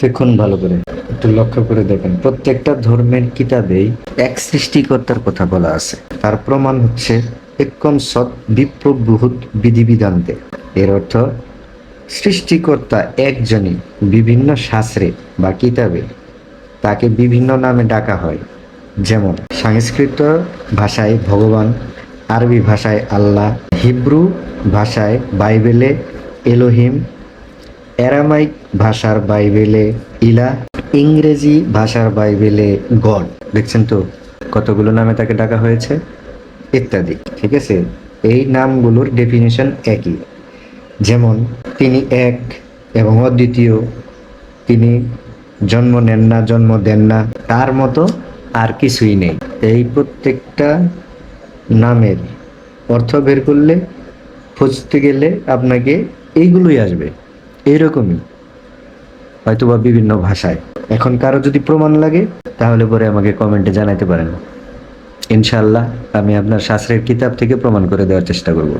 দেখুন ভালো করে, একটু লক্ষ্য করে দেখেন। প্রত্যেকটা ধর্মের কিতাবেই এক সৃষ্টিকর্তার কথা বলা আছে। তার প্রমাণ হচ্ছে একম সৎ বিপ্রবুহুত বিধিবিধান্তে। এর অর্থ, সৃষ্টিকর্তা একজনই বিভিন্ন শাস্ত্রে বা কিতাবে তাকে বিভিন্ন নামে ডাকা হয়। যেমন সংস্কৃত ভাষায় ভগবান, আরবি ভাষায় আল্লাহ, হিব্রু ভাষায় বাইবেলে এলোহিম অ্যারামাইক ভাষার বাইবেলে ইলা, ইংরেজি ভাষার বাইবেলে গড। দেখছেন তো? কতগুলো নামে তাকে ডাকা হয়েছে? ইত্যাদি। ঠিক আছে? এই নামগুলোর ডেফিনেশন একই। যেমন, তিনি এক এবং অদ্বিতীয়। তিনি জন্ম নেন না, জন্ম দেন না, তার মতো আর কিছুই নেই। এই প্রত্যেকটা নামের অর্থ বের করলে, খুঁজতে গেলে আপনাকে এইগুলোই আসবে। এইরকমই হয়তোবা বিভিন্ন ভাষায়। এখন কারও যদি প্রমাণ লাগে, তাহলে পরে আমাকে কমেন্টে জানাইতে পারেন। ইনশাল্লাহ আমি আপনার শাস্ত্রের কিতাব থেকে প্রমাণ করে দেওয়ার চেষ্টা করব।